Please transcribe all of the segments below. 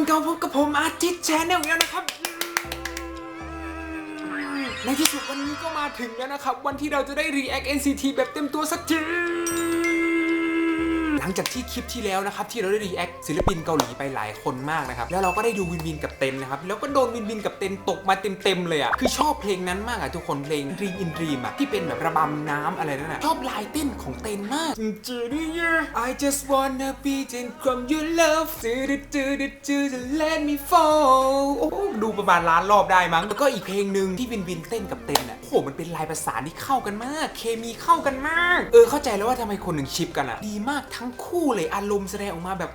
นก็พบกับผมอาทิตย์แชนแนลแล้วนะครับ ในที่สุดวันนี้ก็มาถึงแล้วนะครับ วันที่เราจะได้ React NCT แบบเต็มตัวสักที หลังจากที่คลิปที่แล้วนะครับที่เราได้ React ศิลปินเกาหลีไปหลายคนมากนะครับแล้วเราก็ได้ดูวินวินกับเต็นนะครับแล้วก็โดนวินวินกับเต็นตกมาเต็มๆเลยอะคือชอบเพลงนั้นมากอะทุกคนเพลง Dream in Dream อะที่เป็นแบบระบำน้ำอะไรนั่นอะชอบลายเต้นของเต็นมาก I just wanna be in from your love จืดจืดจืด let me fall โอ้ดูประมาณล้านรอบได้มั้งแล้วก็อีกเพลงหนึ่งที่วินวินเต้นกับเต้นอะโอ้โหมันเป็นลายประสานที่เข้ากันมาก เคมีเข้ากันมาก เออเข้าใจแล้วว่าทำไมคนหนึ่งชิปกันอะดีมากทั้งคู่เลยอารมณ์แสดงออกมาแบบ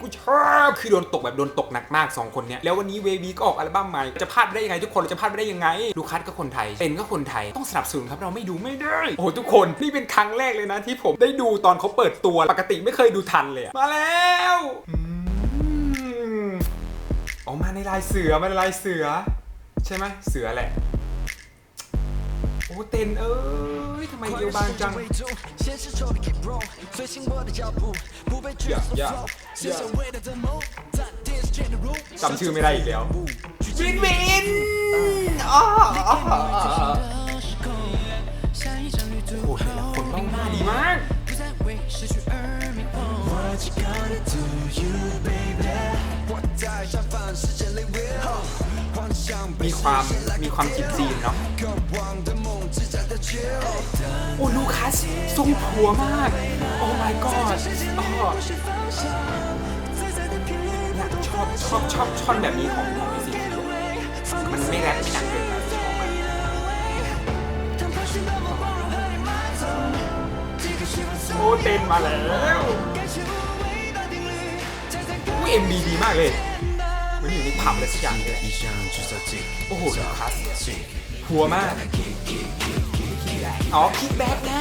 กูชอบคือโดนตกแบบโดนตกหนักมากสองคนเนี้ยแล้ววันนี้เววีก็ออกอัลบั้มใหม่ จะพลาดได้ยังไงทุกคนจะพลาดไได้ยังไง ลูคัสก็คนไทยเต้นก็คนไทยต้องสนับสนุนครับเราไม่ดูไม่ได้ โอ้โหทุกคนนี่เป็นครั้งแรกเลยนะ ที่ผมได้ดูตอนเขาเปิดตัวปกติไม่เคยดูทันเลยมาแล้วออกมาในลายเสือมาในลายเสือ ใช่ไหมเสือแหละ อ้เต้นเอ้ยทำไมเอวบางจัง Yeah, yeah, yeah. จำชื่อไม่ได้อีกแล้ววินวินอ๋อโอ้โหคนต้องหน้าดีมากมีความมีความจีบจีนเนาะ โอ้ลูคัสทรงผัวมาก โอ้ my god อ๋อเนี่ยชอบชอบชอบช่อนแบบนี้ของของพี่สิมันไม่แรปไม่หนักเกินไปชอบมากโอ้เต้นมาแล้วอุ้ยเอ็มดีดีมากเลยเหมันอยู่ในผับเลยสักอย่างเลยโอ้โหลูคัสหัวมาก อ๋อคิกแบ็กไง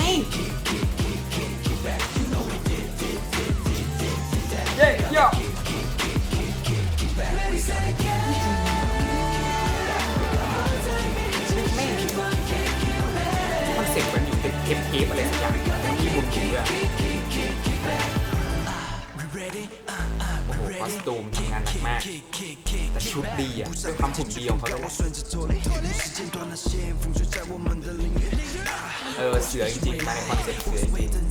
เย้เย้ไม่คอนเซ็ปต์มันอยู่เป็นเทปเทปอะไรสักอย่างมีบุญคุณด้วย อสตูมทำงานหนักมาก แต่ชุดดีอะด้วยความหุ่นดีของเขาด้วยเออเสือจริงๆมาในคอนเซ็ปต์เสือจริง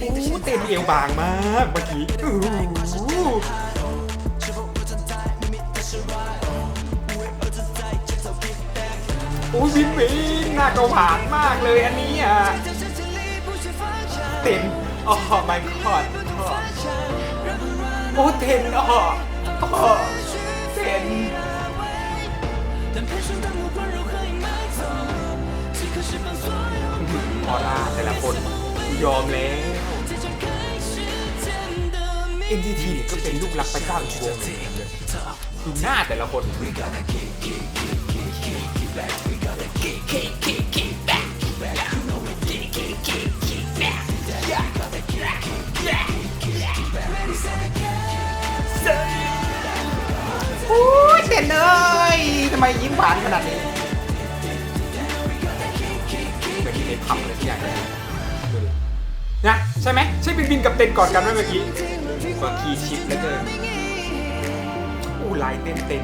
โอ้เต้นเอวบางมากเมื่อกี้อู้หูโอ้วินวินหน้าเกาผานมากเลยอันนี้อะเต้น อ๋อ my god โอ้เต้นอ๋ออ๋อเต้นออร่าแต่ละคนยอมแล้ว NCT นี่ก็เป็นลูกรักพระเจ้าอีกวงหนึ่งเลยดูหน้าแต่ละคน นขนาดนี้เหมือนอยู่ในผับอะไรสักอย่างเลยดูดินะใช่ไหมใช่บินบินกับเต้นกอดกันไหมเมื่อกี้บางทีชิปแล้วเกินอู้ลายเต้นเต้น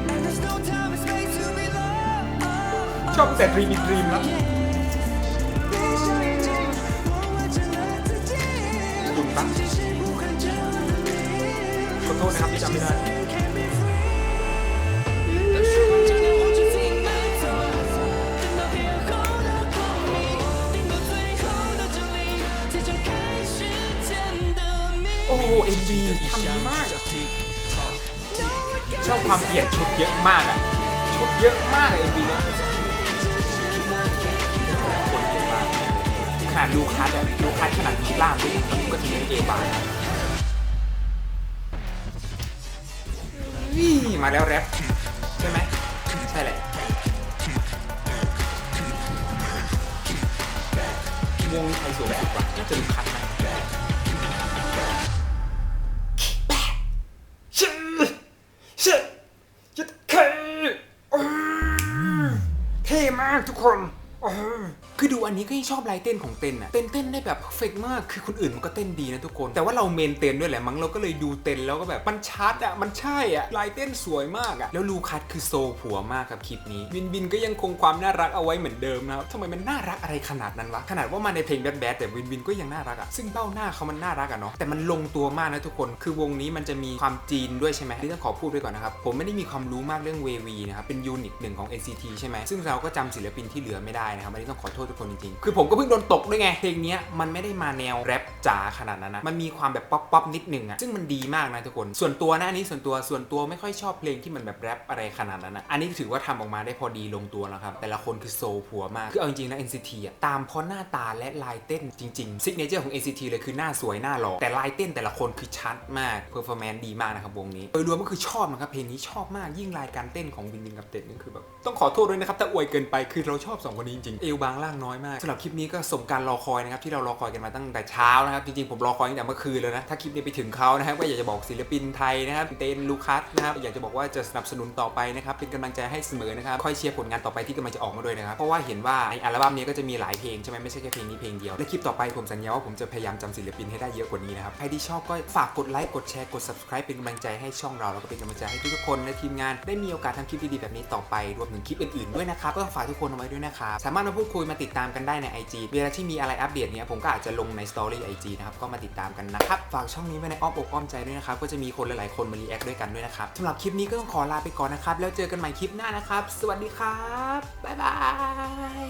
ชอบแต่ดรีมดรีมแล้วคุณปะขอโทษนะครับที่จำไม่ได้ีทำดีมากชอบความเปลี่ยนชุดเยอะมากอะชุดเยอะมากเอ็มบีเนี่ยคนเยอะมากขนาดดูคัสอะดูคัสขนาดมีล้ามด้วยนะครับก็ถึงเอบายนี่มาแล้วแรปใช่ไหมใช่แหละวงไทยสวยแบบว่ะน่าจะดูคัส ดูอันนี้ก็ยังชอบลายเต้นของเต้นอะเต้นเต้นได้แบบเพอร์เฟกมากคือคนอื่นมันก็เต้นดีนะทุกคน แต่ว่าเราเมนเต้นด้วยแหละมั้งเราก็เลยดูเต้นแล้วก็แบบมันชัดอะมันใช่อะลายเต้นสวยมากอะแล้วลูคัสคือโซผัวมากกับคลิปนี้ วินวินก็ยังคงความน่ารักเอาไว้เหมือนเดิมนะครับทำไมมันน่ารักอะไรขนาดนั้นวะขนาดว่ามาในเพลงแบดแบดแต่วินวินก็ยังน่ารักอะซึ่งเบ้าหน้าเขามันน่ารักอะเนาะแต่มันลงตัวมากนะทุกคน คือวงนี้มันจะมีความจีนด้วยใช่ไหมที่ต้องขอพูดด้วยก่อนนะครับผมไม่ได้มีความรู้มากเรื่องเววีนะครับเป็นยูนิตหนึ่งของ NCT ใช่ไหมซึ่งเราก็จำศิลปินที่เหลือไม่ได้นะครับอันนี้ต้องขอโทษทุกคนจริงๆคือผมก็เพิ่งโดนตกด้วยไง เพลงนี้มันไม่ได้มาแนวแรปจ๋าขนาดนั้นนะ มันมีความแบบป๊อปป๊อปนิดนึงอะซึ่งมันดีมากนะทุกคน ส่วนตัวนะอันนี้ส่วนตัว ส่วนตัวไม่ค่อยชอบเพลงที่มันแบบแรปอะไรขนาดนั้นนะอันนี้ถือว่าทำออกมาได้พอดีลงตัวแล้วครับ แต่ละคนคือโซผัวมาก คือเอาจริงๆนะ NCT อะตามเพราะหน้าตาและลายเต้นจริงๆซิกเนเจอร์ของ NCT เลยคือหน้าสวยหน้าหล่อ แต่ลายเต้นแต่ละคนคือชัดมากเพอร์ฟอร์แมนซ์ดีมากนะครับวงนี้ โดยรวมก็คือชอบนะครับเพลงนี้ชอบมากยิ่งลายการเต้นของวินวินกับเต้นนี่คือแบบต้องขอโทษด้วยนะครับถ้าอวยเกินไปคือเราชอบสองคนนี้จริงๆเอวบางล่างนอยมากสำหรับคลิปนี้ก็สมการรอคอยนะครับที่เรารอคอยกันมาตั้งแต่เช้านะครับจริงๆผมรอคอยตั้งแต่เมื่อคืนแล้วนะถ้าคลิปนี้ไปถึงเขานะครับก็อยากจะบอกศิลปินไทยนะครับเต้นลูคัสนะครับอยากจะบอกว่าจะสนับสนุนต่อไปนะครับเป็นกำลังใจให้เสมอนะครับคอยเชียร์ผลงานต่อไปที่กำลังจะออกมาด้วยนะครับเพราะว่าเห็นว่าในอัลบั้มนี้ก็จะมีหลายเพลงใช่ไหมไม่ใช่แค่เพลงนี้เพลงเดียวและคลิปต่อไปผมสัญญาว่าผมจะพยายามจำศิลปินให้ได้เยอะกว่านี้นะครับใครที่ชอบก็ฝากกดไลค์กดแชร์กด subscribe เป็นกำลังใจให้ช่องเราแล้วก็เป็นกำลังใจให้ทุกคนและทีมงานได้มีโอกาสทำคลิปดีๆแบบนี้ต่อไปรวมถึงคลิปอื่นๆด้วยนะครับก็ต้องฝากทุกคนเอาไว้ด้วยนะครับสามารถมาพูดคุยมาติดตามกันได้ใน IG เวลาที่มีอะไรอัปเดตเนี้ยผมก็อาจจะลงในสตอรี่ไอจีนะครับ ก็มาติดตามกันนะครับ ฝากช่องนี้ไว้ในอ้อมอกอ้อมใจด้วยนะครับ ก็จะมีคนหลายๆคนมารีแอคด้วยกันด้วยนะครับสำหรับคลิปนี้ก็ต้องขอลาไปก่อนนะครับ แล้วเจอกันใหม่คลิปหน้านะครับ สวัสดีครับบ๊ายบาย